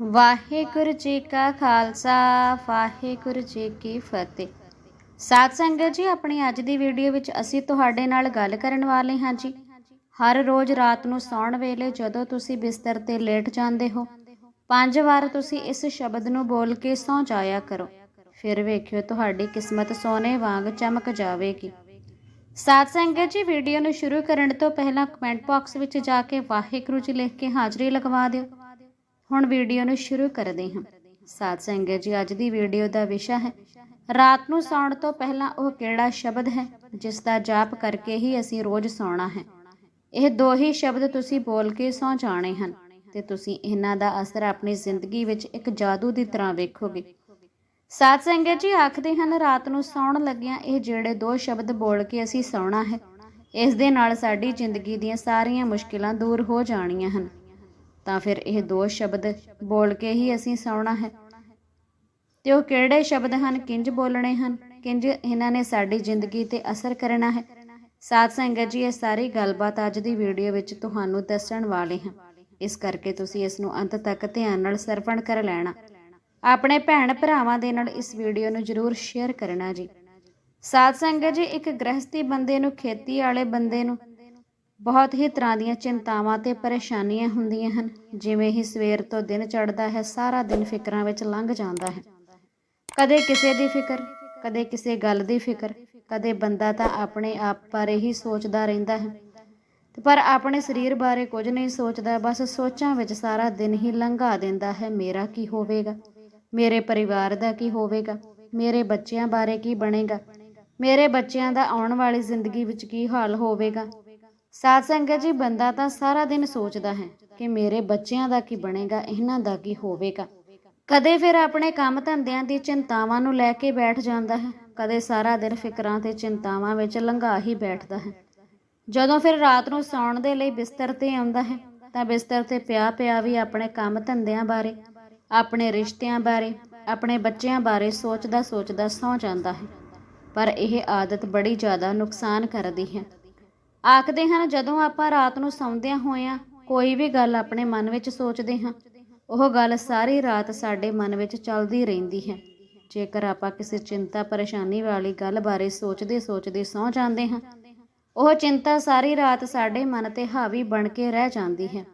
ਵਾਹਿਗੁਰੂ ਜੀ ਕਾ ਖਾਲਸਾ, ਵਾਹਿਗੁਰੂ ਜੀ ਕੀ ਫਤਿਹ। ਸਾਧ ਸੰਗਤ ਜੀ, ਆਪਣੀ ਅੱਜ ਦੀ ਵੀਡੀਓ ਵਿੱਚ ਅਸੀਂ ਤੁਹਾਡੇ ਨਾਲ ਗੱਲ ਕਰਨ ਵਾਲੇ ਹਾਂ ਜੀ। ਹਰ ਰੋਜ਼ ਰਾਤ ਨੂੰ ਸੌਣ ਵੇਲੇ ਜਦੋਂ ਤੁਸੀਂ ਬਿਸਤਰ ਤੇ ਲੇਟ ਜਾਂਦੇ ਹੋ, ਪੰਜ ਵਾਰ ਤੁਸੀਂ ਇਸ ਸ਼ਬਦ ਨੂੰ ਬੋਲ ਕੇ ਸੌਂ ਜਾਇਆ ਕਰੋ। ਫਿਰ ਵੇਖਿਓ ਤੁਹਾਡੀ ਕਿਸਮਤ ਸੋਨੇ ਵਾਂਗ ਚਮਕ ਜਾਵੇਗੀ। ਸਾਧ ਸੰਗਤ ਜੀ, ਵੀਡੀਓ ਨੂੰ ਸ਼ੁਰੂ ਕਰਨ ਤੋਂ ਪਹਿਲਾਂ ਕਮੈਂਟ ਬਾਕਸ ਵਿੱਚ ਜਾ ਕੇ ਵਾਹਿਗੁਰੂ ਜੀ ਲਿਖ ਕੇ ਹਾਜ਼ਰੀ ਲਗਵਾ ਦਿਓ। ਹੁਣ ਵੀਡੀਓ ਨੂੰ ਸ਼ੁਰੂ ਕਰਦੇ ਹਾਂ। ਸਾਧ ਸੰਗਤ ਜੀ, ਅੱਜ ਦੀ ਵੀਡੀਓ ਦਾ ਵਿਸ਼ਾ ਹੈ, ਰਾਤ ਨੂੰ ਸੌਣ ਤੋਂ ਪਹਿਲਾਂ ਉਹ ਕਿਹੜਾ ਸ਼ਬਦ ਹੈ, ਜਿਸ ਦਾ ਜਾਪ ਕਰਕੇ ਹੀ ਅਸੀਂ ਰੋਜ਼ ਸੌਣਾ ਹੈ। ਇਹ ਦੋ ਹੀ ਸ਼ਬਦ ਤੁਸੀਂ ਬੋਲ ਕੇ ਸੌ ਜਾਣੇ ਹਨ ਤੇ ਤੁਸੀਂ ਇਹਨਾਂ ਦਾ ਅਸਰ ਆਪਣੀ ਜ਼ਿੰਦਗੀ ਵਿੱਚ ਇੱਕ ਜਾਦੂ ਦੀ ਤਰ੍ਹਾਂ ਵੇਖੋਗੇ। ਸਾਧ ਸੰਗਤ ਜੀ, ਆਖਦੇ ਹਨ, ਰਾਤ ਨੂੰ ਸੌਣ ਲੱਗਿਆਂ ਇਹ ਜਿਹੜੇ ਦੋ ਸ਼ਬਦ ਬੋਲ ਕੇ ਅਸੀਂ ਸੌਣਾ ਹੈ, ਇਸ ਦੇ ਨਾਲ ਸਾਡੀ ਜ਼ਿੰਦਗੀ ਦੀਆਂ ਸਾਰੀਆਂ ਮੁਸ਼ਕਿਲਾਂ ਦੂਰ ਹੋ ਜਾਣੀਆਂ ਹਨ। ਤਾਂ ਫਿਰ ਇਹ ਦੋ ਸ਼ਬਦ ਬੋਲ ਕੇ ਹੀ ਅਸੀਂ ਸੌਣਾ ਹੈ। ਤੇ ਉਹ ਕਿਹੜੇ ਸ਼ਬਦ ਹਨ? ਕਿੰਜ ਬੋਲਣੇ ਹਨ? ਕਿੰਜ ਇਹਨਾਂ ਨੇ ਸਾਡੀ ਜ਼ਿੰਦਗੀ ਤੇ ਅਸਰ ਕਰਨਾ ਹੈ? ਸਾਧ ਸੰਗਤ ਜੀ ਇਹ ਸਾਰੀ ਗੱਲਬਾਤ ਅੱਜ ਦੀ ਵੀਡੀਓ ਵਿੱਚ ਤੁਹਾਨੂੰ ਦੱਸਣ ਵਾਲੇ ਹਾਂ। ਇਸ ਕਰਕੇ ਤੁਸੀਂ ਇਸ ਨੂੰ ਅੰਤ ਤੱਕ ਧਿਆਨ ਨਾਲ ਸਰਵਣ ਕਰ ਲੈਣਾ। ਆਪਣੇ ਭੈਣ ਭਰਾਵਾਂ ਦੇ ਨਾਲ ਇਸ ਵੀਡੀਓ ਨੂੰ ਜਰੂਰ ਸ਼ੇਅਰ ਕਰਨਾ ਜੀ। ਸਾਧ ਸੰਗਤ ਜੀ ਇੱਕ ਗ੍ਰਹਸਤੀ ਬੰਦੇ ਨੂੰ ਖੇਤੀ ਵਾਲੇ ਬੰਦੇ ਨੂੰ ਬਹੁਤ ਹੀ ਤਰ੍ਹਾਂ ਦੀਆਂ ਚਿੰਤਾਵਾਂ ਤੇ ਪਰੇਸ਼ਾਨੀਆਂ ਹੁੰਦੀਆਂ ਹਨ। ਜਿਵੇਂ ਹੀ ਸਵੇਰ ਤੋਂ ਦਿਨ ਚੜ੍ਹਦਾ ਹੈ, ਸਾਰਾ ਦਿਨ ਫਿਕਰਾਂ ਵਿੱਚ ਲੰਘ ਜਾਂਦਾ ਹੈ। ਕਦੇ ਕਿਸੇ ਦੀ ਫਿਕਰ, ਕਦੇ ਕਿਸੇ ਗੱਲ ਦੀ ਫਿਕਰ, ਕਦੇ ਬੰਦਾ ਤਾਂ ਆਪਣੇ ਆਪ ਬਾਰੇ ਹੀ ਸੋਚਦਾ ਰਹਿੰਦਾ ਹੈ। ਪਰ ਆਪਣੇ ਸਰੀਰ ਬਾਰੇ ਕੁਝ ਨਹੀਂ ਸੋਚਦਾ, ਬਸ ਸੋਚਾਂ ਵਿੱਚ ਸਾਰਾ ਦਿਨ ਹੀ ਲੰਘਾ ਦਿੰਦਾ ਹੈ, ਮੇਰਾ ਕੀ ਹੋਵੇਗਾ? ਮੇਰੇ ਪਰਿਵਾਰ ਦਾ ਕੀ ਹੋਵੇਗਾ? ਮੇਰੇ ਬੱਚਿਆਂ ਬਾਰੇ ਕੀ ਬਣੇਗਾ? ਮੇਰੇ ਬੱਚਿਆਂ ਦਾ ਆਉਣ ਵਾਲੀ ਜ਼ਿੰਦਗੀ ਵਿੱਚ ਕੀ ਹਾਲ ਹੋਵੇਗਾ? ਸਾਧ ਸੰਗਤ ਜੀ, ਬੰਦਾ ਤਾਂ ਸਾਰਾ ਦਿਨ ਸੋਚਦਾ ਹੈ ਕਿ ਮੇਰੇ ਬੱਚਿਆਂ ਦਾ ਕੀ ਬਣੇਗਾ, ਇਹਨਾਂ ਦਾ ਕੀ ਹੋਵੇਗਾ। ਕਦੇ ਫਿਰ ਆਪਣੇ ਕੰਮ ਧੰਦਿਆਂ ਦੀ ਚਿੰਤਾਵਾਂ ਨੂੰ ਲੈ ਕੇ ਬੈਠ ਜਾਂਦਾ ਹੈ, ਕਦੇ ਸਾਰਾ ਦਿਨ ਫਿਕਰਾਂ ਤੇ ਚਿੰਤਾਵਾਂ ਵਿੱਚ ਲੰਘਾ ਹੀ ਬੈਠਦਾ ਹੈ। ਜਦੋਂ ਫਿਰ ਰਾਤ ਨੂੰ ਸੌਣ ਦੇ ਲਈ ਬਿਸਤਰ ਤੇ ਆਉਂਦਾ ਹੈ, ਤਾਂ ਬਿਸਤਰ ਤੇ ਪਿਆ ਪਿਆ ਵੀ ਆਪਣੇ ਕੰਮ ਧੰਦਿਆਂ ਬਾਰੇ, ਆਪਣੇ ਰਿਸ਼ਤਿਆਂ ਬਾਰੇ, ਆਪਣੇ ਬੱਚਿਆਂ ਬਾਰੇ ਸੋਚਦਾ ਸੋਚਦਾ ਸੌਂ ਜਾਂਦਾ ਹੈ। ਪਰ ਇਹ ਆਦਤ ਬੜੀ ਜ਼ਿਆਦਾ ਨੁਕਸਾਨ ਕਰਦੀ ਹੈ। ਆਖਦੇ ਹਨ, ਜਦੋਂ ਆਪਾਂ ਰਾਤ ਨੂੰ ਸੌਂਦਿਆਂ ਹੋਇਆਂ ਕੋਈ ਵੀ ਗੱਲ ਆਪਣੇ ਮਨ ਵਿੱਚ ਸੋਚਦੇ ਹਾਂ, ਉਹ ਗੱਲ ਸਾਰੀ ਰਾਤ ਸਾਡੇ ਮਨ ਵਿੱਚ ਚੱਲਦੀ ਰਹਿੰਦੀ ਹੈ। ਜੇਕਰ ਆਪਾਂ ਕਿਸੇ ਚਿੰਤਾ ਪਰੇਸ਼ਾਨੀ ਵਾਲੀ ਗੱਲ ਬਾਰੇ ਸੋਚਦੇ ਸੋਚਦੇ ਸੌ ਜਾਂਦੇ ਹਾਂ, ਉਹ ਚਿੰਤਾ ਸਾਰੀ ਰਾਤ ਸਾਡੇ ਮਨ ਤੇ ਹਾਵੀ ਬਣ ਕੇ ਰਹਿ ਜਾਂਦੀ ਹੈ।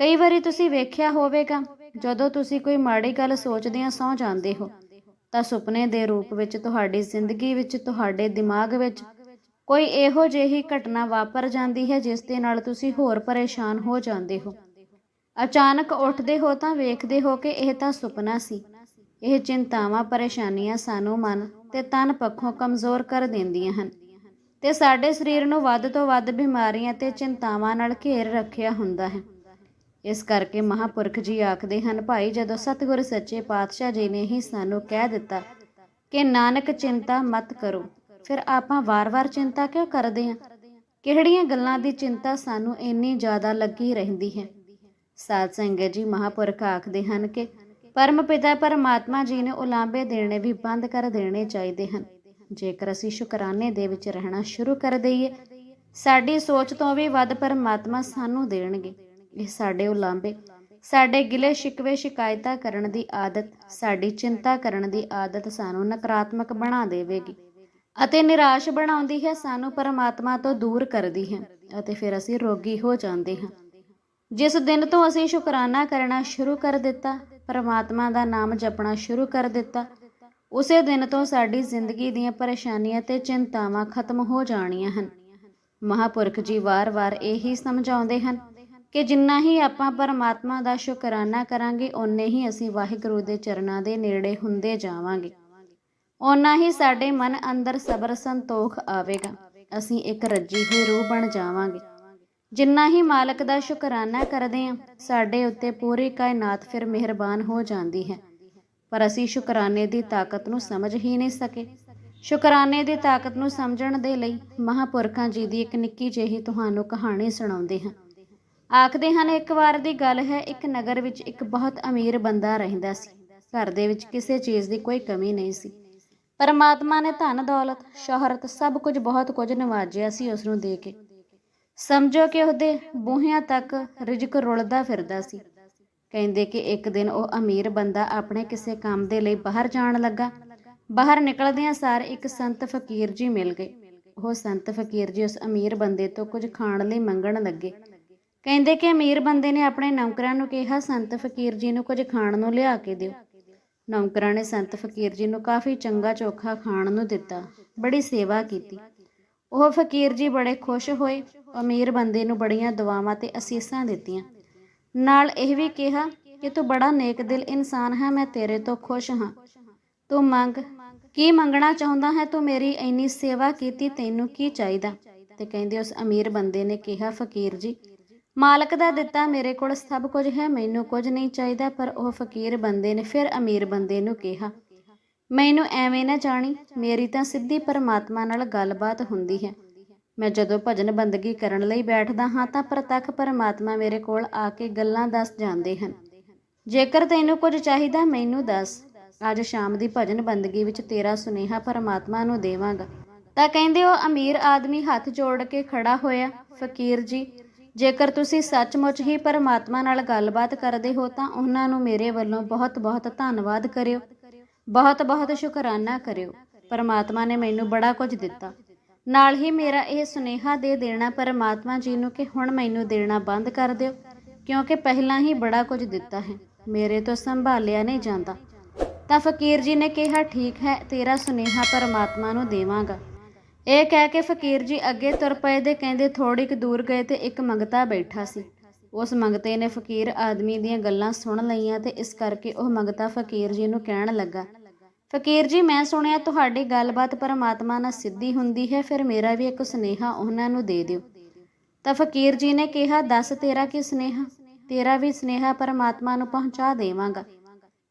ਕਈ ਵਾਰੀ ਤੁਸੀਂ ਵੇਖਿਆ ਹੋਵੇਗਾ, ਜਦੋਂ ਤੁਸੀਂ ਕੋਈ ਮਾੜੀ ਗੱਲ ਸੋਚਦਿਆਂ ਸੌ ਜਾਂਦੇ ਹੋ, ਤਾਂ ਸੁਪਨੇ ਦੇ ਰੂਪ ਵਿੱਚ ਤੁਹਾਡੀ ਜ਼ਿੰਦਗੀ ਵਿੱਚ, ਤੁਹਾਡੇ ਦਿਮਾਗ ਵਿੱਚ ਕੋਈ ਇਹੋ ਜਿਹੀ ਘਟਨਾ ਵਾਪਰ ਜਾਂਦੀ ਹੈ ਜਿਸ ਦੇ ਨਾਲ ਤੁਸੀਂ ਹੋਰ ਪਰੇਸ਼ਾਨ ਹੋ ਜਾਂਦੇ ਹੋ। ਅਚਾਨਕ ਉੱਠਦੇ ਹੋ ਤਾਂ ਵੇਖਦੇ ਹੋ ਕਿ ਇਹ ਤਾਂ ਸੁਪਨਾ ਸੀ। ਇਹ ਚਿੰਤਾਵਾਂ, ਪਰੇਸ਼ਾਨੀਆਂ ਸਾਨੂੰ ਮਨ ਤੇ ਤਨ ਪੱਖੋਂ ਕਮਜ਼ੋਰ ਕਰ ਦਿੰਦੀਆਂ ਹਨ ਤੇ ਸਾਡੇ ਸਰੀਰ ਨੂੰ ਵੱਧ ਤੋਂ ਵੱਧ ਬਿਮਾਰੀਆਂ ਤੇ ਚਿੰਤਾਵਾਂ ਨਾਲ ਘੇਰ ਰੱਖਿਆ ਹੁੰਦਾ ਹੈ। ਇਸ ਕਰਕੇ ਮਹਾਪੁਰਖ ਜੀ ਆਖਦੇ ਹਨ, ਭਾਈ, ਜਦੋਂ ਸਤਿਗੁਰ ਸੱਚੇ ਪਾਤਸ਼ਾਹ ਜੀ ਨੇ ਹੀ ਸਾਨੂੰ ਕਹਿ ਦਿੱਤਾ ਕਿ ਨਾਨਕ ਚਿੰਤਾ ਮਤ ਕਰੋ ਫਿਰ ਆਪਾਂ ਵਾਰ-ਵਾਰ ਚਿੰਤਾ ਕਿਉਂ ਕਰਦੇ ਹਾਂ? ਕਿਹੜੀਆਂ ਗੱਲਾਂ ਦੀ ਚਿੰਤਾ ਸਾਨੂੰ ਇੰਨੀ ਜ਼ਿਆਦਾ ਲੱਗੀ ਰਹਿੰਦੀ ਹੈ? ਸਾਧ ਸੰਗਤ ਜੀ ਮਹਾਪੁਰਖ ਆਖਦੇ ਹਨ ਕਿ ਪਰਮ ਪਿਤਾ ਪਰਮਾਤਮਾ ਜੀ ਨੇ ਉਲਾਂਬੇ ਦੇਣੇ ਵੀ ਬੰਦ ਕਰ ਦੇਣੇ ਚਾਹੀਦੇ ਹਨ। ਜੇਕਰ ਅਸੀਂ ਸ਼ੁਕਰਾਨੇ ਦੇ ਵਿੱਚ ਰਹਿਣਾ ਸ਼ੁਰੂ ਕਰ ਦਈਏ, ਸਾਡੀ ਸੋਚ ਤੋਂ ਵੀ ਵੱਧ ਪਰਮਾਤਮਾ ਸਾਨੂੰ ਦੇਣਗੇ। ਇਹ ਸਾਡੇ ਉਲਾਂਬੇ ਸਾਡੇ ਗਿਲੇ ਸ਼ਿਕਵੇ ਸ਼ਿਕਾਇਤਾਂ ਕਰਨ ਦੀ ਆਦਤ, ਸਾਡੀ ਚਿੰਤਾ ਕਰਨ ਦੀ ਆਦਤ ਸਾਨੂੰ ਨਕਾਰਾਤਮਕ ਬਣਾ ਦੇਵੇਗੀ। ਅਤੇ ਨਿਰਾਸ਼ ਬਣਾਉਂਦੀ ਹੈ, ਸਾਨੂੰ ਪਰਮਾਤਮਾ ਤੋਂ ਦੂਰ ਕਰਦੀ ਹੈ ਅਤੇ ਫਿਰ ਅਸੀਂ ਰੋਗੀ ਹੋ ਜਾਂਦੇ ਹਾਂ। ਜਿਸ ਦਿਨ ਤੋਂ ਅਸੀਂ ਸ਼ੁਕਰਾਨਾ ਕਰਨਾ ਸ਼ੁਰੂ ਕਰ ਦਿੱਤਾ, ਪਰਮਾਤਮਾ ਦਾ ਨਾਮ ਜਪਣਾ ਸ਼ੁਰੂ ਕਰ ਦਿੱਤਾ, ਉਸੇ ਦਿਨ ਤੋਂ ਸਾਡੀ ਜ਼ਿੰਦਗੀ ਦੀਆਂ ਪਰੇਸ਼ਾਨੀਆਂ ਤੇ ਚਿੰਤਾਵਾਂ ਖਤਮ ਹੋ ਜਾਣੀਆਂ ਹਨ। ਮਹਾਪੁਰਖ ਜੀ ਵਾਰ-ਵਾਰ ਇਹੀ ਸਮਝਾਉਂਦੇ ਹਨ ਕਿ ਜਿੰਨਾ ਹੀ ਆਪਾਂ ਪਰਮਾਤਮਾ ਦਾ ਸ਼ੁਕਰਾਨਾ ਕਰਾਂਗੇ, ਓਨੇ ਹੀ ਅਸੀਂ ਵਾਹਿਗੁਰੂ ਦੇ ਚਰਨਾਂ ਦੇ ਨੇੜੇ ਹੁੰਦੇ ਜਾਵਾਂਗੇ। ਓਨਾ ਹੀ ਸਾਡੇ ਮਨ ਅੰਦਰ ਸਬਰ ਸੰਤੋਖ ਆਵੇਗਾ। ਅਸੀਂ ਇੱਕ ਰੱਜੀ ਹੋਈ ਰੂਹ ਬਣ ਜਾਵਾਂਗੇ। ਜਿੰਨਾ ਹੀ ਮਾਲਕ ਦਾ ਸ਼ੁਕਰਾਨਾ ਕਰਦੇ ਹਾਂ ਸਾਡੇ ਉੱਤੇ ਪੂਰੀ ਕਾਇਨਾਤ ਫਿਰ ਮਿਹਰਬਾਨ ਹੋ ਜਾਂਦੀ ਹੈ। ਪਰ ਅਸੀਂ ਸ਼ੁਕਰਾਨੇ ਦੀ ਤਾਕਤ ਨੂੰ ਸਮਝ ਹੀ ਨਹੀਂ ਸਕੇ। ਸ਼ੁਕਰਾਨੇ ਦੀ ਤਾਕਤ ਨੂੰ ਸਮਝਣ ਦੇ ਲਈ ਮਹਾਪੁਰਖਾਂ ਜੀ ਦੀ ਇੱਕ ਨਿੱਕੀ ਜਿਹੀ ਤੁਹਾਨੂੰ ਕਹਾਣੀ ਸੁਣਾਉਂਦੇ ਹਾਂ। ਆਖਦੇ ਹਨ, ਇੱਕ ਵਾਰ ਦੀ ਗੱਲ ਹੈ, ਇੱਕ ਨਗਰ ਵਿੱਚ ਇੱਕ ਬਹੁਤ ਅਮੀਰ ਬੰਦਾ ਰਹਿੰਦਾ ਸੀ। ਘਰ ਦੇ ਵਿੱਚ ਕਿਸੇ ਚੀਜ਼ ਦੀ ਕੋਈ ਕਮੀ ਨਹੀਂ ਸੀ। ਪਰਮਾਤਮਾ ਨੇ ਧਨ, ਦੌਲਤ, ਸ਼ੋਹਰਤ ਸਭ ਕੁਝ ਬਹੁਤ ਕੁਝ ਨਵਾਜਿਆ ਸੀ ਉਸ ਨੂੰ ਦੇ ਕੇ। ਸਮਝੋ ਕਿ ਉਹਦੇ ਬੂਹਿਆਂ ਤੱਕ ਰਿਜਕ ਰੁਲਦਾ ਫਿਰਦਾ ਸੀ। ਕਹਿੰਦੇ ਕਿ ਇੱਕ ਦਿਨ ਉਹ ਅਮੀਰ ਬੰਦਾ ਆਪਣੇ ਕਿਸੇ ਕੰਮ ਦੇ ਲਈ ਬਾਹਰ ਜਾਣ ਲੱਗਾ। ਬਾਹਰ ਨਿਕਲਦਿਆਂ ਸਾਰ ਇੱਕ ਸੰਤ ਫਕੀਰ ਜੀ ਮਿਲ ਗਏ। ਉਹ ਸੰਤ ਫਕੀਰ ਜੀ ਉਸ ਅਮੀਰ ਬੰਦੇ ਤੋਂ ਕੁਝ ਖਾਣ ਲਈ ਮੰਗਣ ਲੱਗੇ। ਕਹਿੰਦੇ ਕਿ ਅਮੀਰ ਬੰਦੇ ਨੇ ਆਪਣੇ ਨੌਕਰਾਂ ਨੂੰ ਕਿਹਾ, ਸੰਤ ਫਕੀਰ ਜੀ ਨੂੰ ਕੁਝ ਖਾਣ ਨੂੰ ਲਿਆ ਕੇ ਦਿਓ। ਨੌਕਰਾਂ ਨੇ ਸੰਤ ਫਕੀਰ ਜੀ ਨੂੰ ਕਾਫੀ ਚੰਗਾ ਚੋਖਾ ਖਾਣ ਨੂੰ ਦਿੱਤਾ, ਬੜੀ ਸੇਵਾ ਕੀਤੀ। ਉਹ ਫਕੀਰ ਜੀ ਬੜੇ ਖੁਸ਼ ਹੋਏ, ਅਮੀਰ ਬੰਦੇ ਨੂੰ ਬੜੀਆਂ ਦੁਆਵਾਂ ਤੇ ਅਸੀਸਾਂ ਦਿੱਤੀਆਂ। ਨਾਲ ਇਹ ਵੀ ਕਿਹਾ ਕਿ, ਤੂੰ ਬੜਾ ਨੇਕ ਦਿਲ ਇਨਸਾਨ ਹੈ, ਮੈਂ ਤੇਰੇ ਤੋਂ ਖੁਸ਼ ਹਾਂ। ਤੂੰ ਮੰਗ, ਕੀ ਮੰਗਣਾ ਚਾਹੁੰਦਾ ਹੈ? ਤੂੰ ਮੇਰੀ ਇੰਨੀ ਸੇਵਾ ਕੀਤੀ, ਤੈਨੂੰ ਕੀ ਚਾਹੀਦਾ? ਤੇ ਕਹਿੰਦੇ ਉਸ ਅਮੀਰ ਬੰਦੇ ਨੇ ਕਿਹਾ, ਫਕੀਰ ਜੀ ਮਾਲਕ ਦਾ ਦਿੱਤਾ, ਮੇਰੇ ਕੋਲ ਸਭ ਕੁਝ ਹੈ, ਮੈਨੂੰ ਕੁਝ ਨਹੀਂ ਚਾਹੀਦਾ, ਪਰ ਉਹ ਫਕੀਰ ਬੰਦੇ ਨੇ, ਫਿਰ ਅਮੀਰ ਬੰਦੇ ਨੂੰ ਕਿਹਾ, ਮੈਨੂੰ ਐਵੇਂ ਨਾ ਜਾਣੀ, ਮੇਰੀ ਤਾਂ ਸਿੱਧੀ ਪਰਮਾਤਮਾ ਨਾਲ ਗੱਲਬਾਤ ਹੁੰਦੀ ਹੈ। ਮੈਂ ਜਦੋਂ ਭਜਨ ਬੰਦਗੀ ਕਰਨ ਲਈ ਬੈਠਦਾ ਹਾਂ, ਤਾਂ ਪ੍ਰਤੱਖ ਪਰਮਾਤਮਾ ਮੇਰੇ ਕੋਲ ਆ ਕੇ ਗੱਲਾਂ ਦੱਸ ਜਾਂਦੇ ਹਨ। ਜੇਕਰ ਤੈਨੂੰ ਕੁਝ ਚਾਹੀਦਾ, ਮੈਨੂੰ ਦੱਸ। ਅੱਜ ਸ਼ਾਮ ਦੀ ਭਜਨ ਬੰਦਗੀ ਵਿੱਚ ਤੇਰਾ ਸੁਨੇਹਾ ਪਰਮਾਤਮਾ ਨੂੰ ਦੇਵਾਂਗਾ। ਤਾਂ ਕਹਿੰਦੇ ਉਹ ਅਮੀਰ ਆਦਮੀ ਹੱਥ ਜੋੜ ਕੇ ਖੜਾ ਹੋਇਆ, ਫਕੀਰ ਜੀ ਜੇਕਰ ਤੁਸੀਂ ਸੱਚਮੁੱਚ ਹੀ ਪਰਮਾਤਮਾ ਨਾਲ ਗੱਲਬਾਤ ਕਰਦੇ ਹੋ ਤਾਂ ਉਹਨਾਂ ਨੂੰ ਮੇਰੇ ਵੱਲੋਂ ਬਹੁਤ-ਬਹੁਤ ਧੰਨਵਾਦ ਕਰਿਓ। ਬਹੁਤ-ਬਹੁਤ ਸ਼ੁਕਰਾਨਾ ਕਰਿਓ। ਪਰਮਾਤਮਾ ਨੇ ਮੈਨੂੰ ਬੜਾ ਕੁਝ ਦਿੱਤਾ। ਨਾਲ ਹੀ ਮੇਰਾ ਇਹ ਸੁਨੇਹਾ ਦੇ ਦੇਣਾ ਪਰਮਾਤਮਾ ਜੀ ਨੂੰ ਕਿ ਹੁਣ ਮੈਨੂੰ ਦੇਣਾ ਬੰਦ ਕਰ ਦਿਓ, ਕਿਉਂਕਿ ਪਹਿਲਾਂ ਹੀ ਬੜਾ ਕੁਝ ਦਿੱਤਾ ਹੈ। ਮੇਰੇ ਤੋਂ ਸੰਭਾਲਿਆ ਨਹੀਂ ਜਾਂਦਾ। ਤਾਂ ਫਕੀਰ ਜੀ ਨੇ ਕਿਹਾ, ਠੀਕ ਹੈ, ਤੇਰਾ ਸੁਨੇਹਾ ਪਰਮਾਤਮਾ ਨੂੰ ਦੇਵਾਂਗਾ। ਇਹ ਕਹਿ ਕੇ ਫਕੀਰ ਜੀ ਅੱਗੇ ਤੁਰ ਪਏ ਦੇ ਕਹਿੰਦੇ ਥੋੜੀ ਕੁ ਦੂਰ ਗਏ ਤੇ ਇੱਕ ਮੰਗਤਾ ਬੈਠਾ ਸੀ। ਉਸ ਮੰਗਤੇ ਨੇ ਫਕੀਰ ਆਦਮੀ ਦੀਆਂ ਗੱਲਾਂ ਸੁਣ ਲਈਆਂ ਤੇ ਇਸ ਕਰਕੇ ਉਹ ਮੰਗਤਾ ਫਕੀਰ ਜੀ ਨੂੰ ਕਹਿਣ ਲੱਗਾ, ਫਕੀਰ ਜੀ, ਮੈਂ ਸੁਣਿਆ ਤੁਹਾਡੀ ਗੱਲਬਾਤ ਪਰਮਾਤਮਾ ਨਾਲ ਸਿੱਧੀ ਹੁੰਦੀ ਹੈ, ਫਿਰ ਮੇਰਾ ਵੀ ਇੱਕ ਸੁਨੇਹਾ ਉਹਨਾਂ ਨੂੰ ਦੇ ਦਿਓ। ਤਾਂ ਫਕੀਰ ਜੀ ਨੇ ਕਿਹਾ, ਦੱਸ ਤੇਰਾ ਕੀ ਸੁਨੇਹਾ? ਤੇਰਾ ਵੀ ਸੁਨੇਹਾ ਪਰਮਾਤਮਾ ਨੂੰ ਪਹੁੰਚਾ ਦੇਵਾਂਗਾ।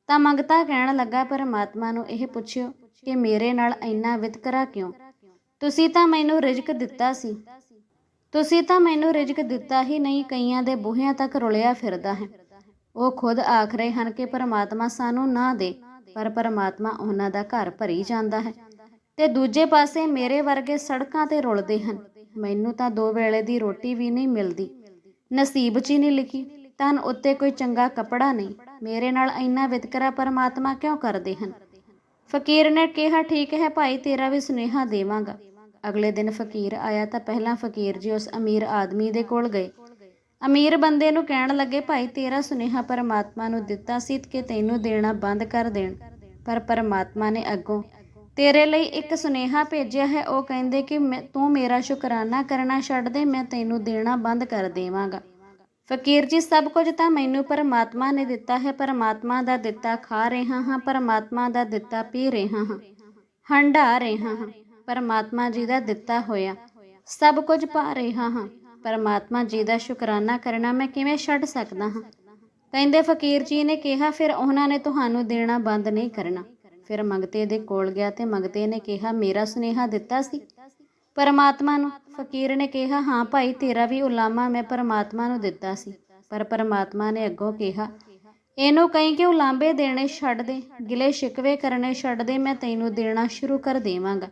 ਤਾਂ ਮੰਗਤਾ ਕਹਿਣ ਲੱਗਾ, ਪਰਮਾਤਮਾ ਨੂੰ ਇਹ ਪੁੱਛਿਓ ਕਿ ਮੇਰੇ ਨਾਲ ਇੰਨਾ ਵਿਤਕਰਾ ਕਿਉਂ? ਤੁਸੀਂ ਤਾਂ ਮੈਨੂੰ ਰਿਜ਼ਕ ਦਿੱਤਾ ਸੀ। ਤੁਸੀਂ ਤਾਂ ਮੈਨੂੰ ਰਿਜ਼ਕ ਦਿੱਤਾ ਹੀ ਨਹੀਂ, ਕਈਆਂ ਦੇ ਬੂਹਿਆਂ ਤੱਕ ਰੁਲਿਆ ਫਿਰਦਾ ਹੈ। ਉਹ ਖੁਦ ਆਖ ਰਹੇ ਹਨ ਕਿ ਪਰਮਾਤਮਾ ਸਾਨੂੰ ਨਾ ਦੇ, ਪਰ ਪਰਮਾਤਮਾ ਉਹਨਾਂ ਦਾ ਘਰ ਭਰੀ ਜਾਂਦਾ ਹੈ। ਤੇ ਦੂਜੇ ਪਾਸੇ ਮੇਰੇ ਵਰਗੇ ਸੜਕਾਂ ਤੇ ਰੁਲਦੇ ਹਨ। ਮੈਨੂੰ ਤਾਂ ਦੋ ਵੇਲੇ ਦੀ ਰੋਟੀ ਵੀ ਨਹੀਂ ਮਿਲਦੀ। ਨਸੀਬ 'ਚ ਹੀ ਨਹੀਂ ਲਿਖੀ। ਤਨ ਉੱਤੇ ਕੋਈ ਚੰਗਾ ਕੱਪੜਾ ਨਹੀਂ। ਮੇਰੇ ਨਾਲ ਇੰਨਾ ਵਿਤਕਰਾ ਪਰਮਾਤਮਾ ਕਿਉਂ ਕਰਦੇ ਹਨ? ਫਕੀਰ ਨੇ ਕਿਹਾ, ਠੀਕ ਹੈ ਭਾਈ, ਤੇਰਾ ਵੀ ਸੁਨੇਹਾ ਦੇਵਾਂਗਾ। ਅਗਲੇ ਦਿਨ ਫਕੀਰ ਆਇਆ ਤਾਂ ਪਹਿਲਾਂ ਫਕੀਰ ਜੀ ਉਸ ਅਮੀਰ ਆਦਮੀ ਦੇ ਕੋਲ ਗਏ। ਅਮੀਰ ਬੰਦੇ ਨੂੰ ਕਹਿਣ ਲੱਗੇ, ਭਾਈ, ਤੇਰਾ ਸੁਨੇਹਾ ਪਰਮਾਤਮਾ ਨੂੰ ਦਿੱਤਾ ਸੀ ਕਿ ਤੈਨੂੰ ਦੇਣਾ ਬੰਦ ਕਰ ਦੇਣ। ਪਰ ਪਰਮਾਤਮਾ ਨੇ ਅੱਗੋਂ ਤੇਰੇ ਲਈ ਇੱਕ ਸੁਨੇਹਾ ਭੇਜਿਆ ਹੈ। ਉਹ ਕਹਿੰਦੇ ਕਿ ਤੂੰ ਮੇਰਾ ਸ਼ੁਕਰਾਨਾ ਕਰਨਾ ਛੱਡ ਦੇ, ਮੈਂ ਤੈਨੂੰ ਦੇਣਾ ਬੰਦ ਕਰ ਦੇਵਾਂਗਾ। ਫਕੀਰ ਜੀ, ਸਭ ਕੁਝ ਤਾਂ ਮੈਨੂੰ ਪਰਮਾਤਮਾ ਨੇ ਦਿੱਤਾ ਹੈ। ਪਰਮਾਤਮਾ ਦਾ ਦਿੱਤਾ ਖਾ ਰਿਹਾ ਹਾਂ, ਪਰਮਾਤਮਾ ਦਾ ਦਿੱਤਾ ਪੀ ਰਿਹਾ ਹਾਂ ਹੰਢਾ ਰਿਹਾ ਹਾਂ। ਪਰਮਾਤਮਾ ਜੀ ਦਾ ਦਿੱਤਾ ਹੋਇਆ। ਸਭ ਕੁਝ ਪਾ ਰਿਹਾ ਹਾਂ। ਪਰਮਾਤਮਾ ਜੀ ਦਾ ਸ਼ੁਕਰਾਨਾ ਕਰਨਾ ਮੈਂ ਕਿਵੇਂ ਛੱਡ ਸਕਦਾ ਹਾਂ? ਕਹਿੰਦੇ ਫਕੀਰ ਜੀ ਨੇ ਕਿਹਾ, ਫਿਰ ਉਹਨਾਂ ਨੇ ਤੁਹਾਨੂੰ ਦੇਣਾ ਬੰਦ ਨਹੀਂ ਕਰਨਾ। ਫਿਰ ਮੰਗਤੇ ਦੇ ਕੋਲ ਗਿਆ ਤੇ ਮੰਗਤੇ ਨੇ ਕਿਹਾ, ਮੇਰਾ ਸੁਨੇਹਾ ਦਿੱਤਾ ਸੀ। ਪਰਮਾਤਮਾ ਨੂੰ ਫਕੀਰ ਨੇ ਕਿਹਾ, ਹਾਂ ਭਾਈ, ਤੇਰਾ ਵੀ ਉਲਾਮਾ ਮੈਂ ਪਰਮਾਤਮਾ ਨੂੰ ਦਿੱਤਾ ਸੀ। ਪਰ ਪਰਮਾਤਮਾ ਨੇ ਅੱਗੋਂ ਕਿਹਾ, ਇਹਨੂੰ ਕਹੀਂ ਕਿ ਉਲਾਂਬੇ ਦੇਣੇ ਛੱਡ ਦੇ, ਗਿਲੇ ਸ਼ਿਕਵੇ ਕਰਨੇ ਛੱਡ ਦੇ, ਮੈਂ ਤੈਨੂੰ ਦੇਣਾ ਸ਼ੁਰੂ ਕਰ ਦੇਵਾਂਗਾ।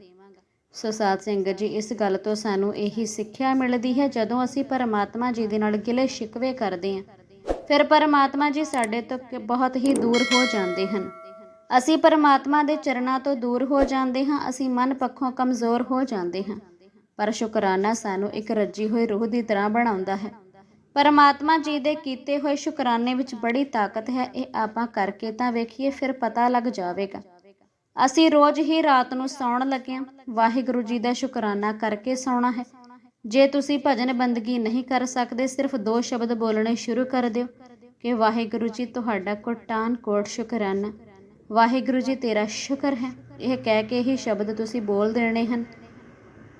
ਸੋ ਸਾਧ ਸੰਗਤ ਜੀ, ਇਸ ਗੱਲ ਤੋਂ ਸਾਨੂੰ ਇਹੀ ਸਿੱਖਿਆ ਮਿਲਦੀ ਹੈ, ਜਦੋਂ ਅਸੀਂ ਪਰਮਾਤਮਾ ਜੀ ਦੇ ਨਾਲ ਗਿਲੇ ਸ਼ਿਕਵੇ ਕਰਦੇ ਹਾਂ। ਫਿਰ ਪਰਮਾਤਮਾ ਜੀ ਸਾਡੇ ਤੋਂ ਬਹੁਤ ਹੀ ਦੂਰ ਹੋ ਜਾਂਦੇ ਹਨ। ਅਸੀਂ ਪਰਮਾਤਮਾ ਦੇ ਚਰਨਾਂ ਤੋਂ ਦੂਰ ਹੋ ਜਾਂਦੇ ਹਾਂ, ਅਸੀਂ ਮਨ ਪੱਖੋਂ ਕਮਜ਼ੋਰ ਹੋ ਜਾਂਦੇ ਹਾਂ। ਪਰ ਸ਼ੁਕਰਾਨਾ ਸਾਨੂੰ ਇੱਕ ਰੱਜੀ ਹੋਈ ਰੂਹ ਦੀ ਤਰ੍ਹਾਂ ਬਣਾਉਂਦਾ ਹੈ। ਪਰਮਾਤਮਾ ਜੀ ਦੇ ਕੀਤੇ ਹੋਏ ਸ਼ੁਕਰਾਨੇ ਵਿੱਚ ਬੜੀ ਤਾਕਤ ਹੈ, ਇਹ ਆਪਾਂ ਕਰਕੇ ਤਾਂ ਵੇਖੀਏ, ਫਿਰ ਪਤਾ ਲੱਗ ਜਾਵੇਗਾ। ਅਸੀਂ ਰੋਜ਼ ਹੀ ਰਾਤ ਨੂੰ ਸੌਣ ਲੱਗਿਆਂ ਵਾਹਿਗੁਰੂ ਜੀ ਦਾ ਸ਼ੁਕਰਾਨਾ ਕਰਕੇ ਸੌਣਾ ਹੈ। ਜੇ ਤੁਸੀਂ ਭਜਨ ਬੰਦਗੀ ਨਹੀਂ ਕਰ ਸਕਦੇ, ਸਿਰਫ ਦੋ ਸ਼ਬਦ ਬੋਲਣੇ ਸ਼ੁਰੂ ਕਰ ਦਿਓ। ਕਿ ਵਾਹਿਗੁਰੂ ਜੀ, ਤੁਹਾਡਾ ਕੋਟਾਨ ਕੋਟ ਸ਼ੁਕਰਾਨਾ। ਵਾਹਿਗੁਰੂ ਜੀ, ਤੇਰਾ ਸ਼ੁਕਰ ਹੈ। ਇਹ ਕਹਿ ਕੇ ਹੀ ਸ਼ਬਦ ਤੁਸੀਂ ਬੋਲ ਦੇਣੇ ਹਨ।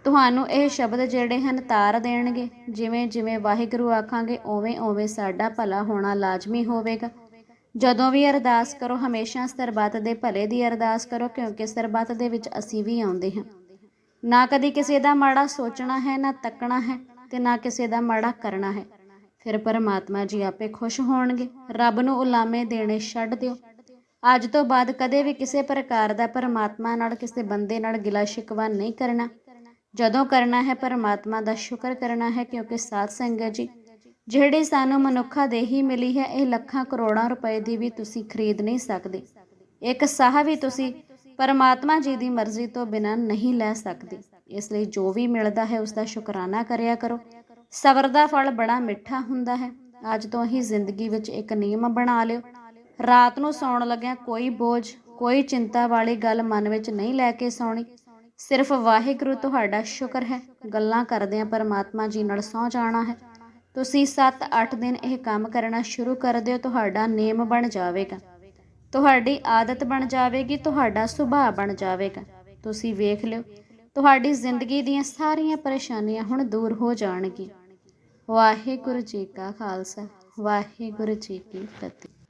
ਤੁਹਾਨੂੰ ਇਹ ਸ਼ਬਦ ਜਿਹੜੇ ਹਨ, ਤਾਰ ਦੇਣਗੇ। ਜਿਵੇਂ ਜਿਵੇਂ ਵਾਹਿਗੁਰੂ ਆਖਾਂਗੇ ਓਵੇਂ ਓਵੇਂ ਸਾਡਾ ਭਲਾ ਹੋਣਾ ਲਾਜ਼ਮੀ ਹੋਵੇਗਾ। ਜਦੋਂ ਵੀ ਅਰਦਾਸ ਕਰੋ, ਹਮੇਸ਼ਾ ਸਰਬੱਤ ਦੇ ਭਲੇ ਦੀ ਅਰਦਾਸ ਕਰੋ, ਕਿਉਂਕਿ ਸਰਬੱਤ ਦੇ ਵਿੱਚ ਅਸੀਂ ਵੀ ਆਉਂਦੇ ਹਾਂ। ਨਾ ਕਦੀ ਕਿਸੇ ਦਾ ਮਾੜਾ ਸੋਚਣਾ ਹੈ, ਨਾ ਤੱਕਣਾ ਹੈ ਤੇ ਨਾ ਕਿਸੇ ਦਾ ਮਾੜਾ ਕਰਨਾ ਹੈ। ਫਿਰ ਪਰਮਾਤਮਾ ਜੀ ਆਪੇ ਖੁਸ਼ ਹੋਣਗੇ। ਰੱਬ ਨੂੰ ਉਲਾਮੇ ਦੇਣੇ ਛੱਡ ਦਿਓ। ਅੱਜ ਤੋਂ ਬਾਅਦ ਕਦੇ ਵੀ ਕਿਸੇ ਪ੍ਰਕਾਰ ਦਾ ਪਰਮਾਤਮਾ ਨਾਲ, ਕਿਸੇ ਬੰਦੇ ਨਾਲ ਗਿਲਾ ਸ਼ਿਕਵਾ ਨਹੀਂ ਕਰਨਾ। ਜਦੋਂ ਕਰਨਾ ਹੈ, ਪਰਮਾਤਮਾ ਦਾ ਸ਼ੁਕਰ ਕਰਨਾ ਹੈ, ਕਿਉਂਕਿ ਸਾਧ ਸੰਗਤ ਜੀ ਜਿਹੜੀ ਸਾਨੂੰ ਮਨੁੱਖਾ ਦੇਹੀ ਮਿਲੀ ਹੈ, ਇਹ ਲੱਖਾਂ ਕਰੋੜਾਂ ਰੁਪਏ ਦੀ ਵੀ ਤੁਸੀਂ ਖਰੀਦ ਨਹੀਂ ਸਕਦੇ। ਇੱਕ ਸਾਹ ਵੀ ਤੁਸੀਂ ਪਰਮਾਤਮਾ ਜੀ ਦੀ ਮਰਜ਼ੀ ਤੋਂ ਬਿਨਾਂ ਨਹੀਂ ਲੈ ਸਕਦੇ। ਇਸ ਲਈ ਜੋ ਵੀ ਮਿਲਦਾ ਹੈ ਉਸ ਦਾ ਸ਼ੁਕਰਾਨਾ ਕਰਿਆ ਕਰੋ। ਸਬਰ ਦਾ ਫਲ ਬੜਾ ਮਿੱਠਾ ਹੁੰਦਾ ਹੈ। ਅੱਜ ਤੋਂ ਹੀ ਜ਼ਿੰਦਗੀ ਵਿੱਚ ਇੱਕ ਨਿਯਮ ਬਣਾ ਲਿਓ। ਰਾਤ ਨੂੰ ਸੌਣ ਲੱਗਿਆਂ ਕੋਈ ਬੋਝ, ਕੋਈ ਚਿੰਤਾ ਵਾਲੀ ਗੱਲ ਮਨ ਵਿੱਚ ਨਹੀਂ ਲੈ ਕੇ ਸੌਣੀ। ਸਿਰਫ ਵਾਹਿਗੁਰੂ ਤੁਹਾਡਾ ਸ਼ੁਕਰ ਹੈ। ਗੱਲਾਂ ਕਰਦਿਆਂ ਪਰਮਾਤਮਾ ਜੀ ਨਾਲ ਸੌ ਜਾਣਾ ਹੈ। ਤੁਸੀਂ 7-8 ਦਿਨ ਇਹ ਕੰਮ ਕਰਨਾ ਸ਼ੁਰੂ ਕਰ ਦਿਓ, ਤੁਹਾਡਾ ਨੇਮ ਬਣ ਜਾਵੇਗਾ। ਤੁਹਾਡੀ ਆਦਤ ਬਣ ਜਾਵੇਗੀ, ਤੁਹਾਡਾ ਸੁਭਾਅ ਬਣ ਜਾਵੇਗਾ। ਤੁਸੀਂ ਵੇਖ ਲਿਓ, ਤੁਹਾਡੀ ਜ਼ਿੰਦਗੀ ਦੀਆਂ ਸਾਰੀਆਂ ਪਰੇਸ਼ਾਨੀਆਂ ਹੁਣ ਦੂਰ ਹੋ ਜਾਣਗੀਆਂ। ਵਾਹਿਗੁਰੂ ਜੀ ਕਾ ਖਾਲਸਾ, ਵਾਹਿਗੁਰੂ ਜੀ ਕੀ ਫਤਿਹ।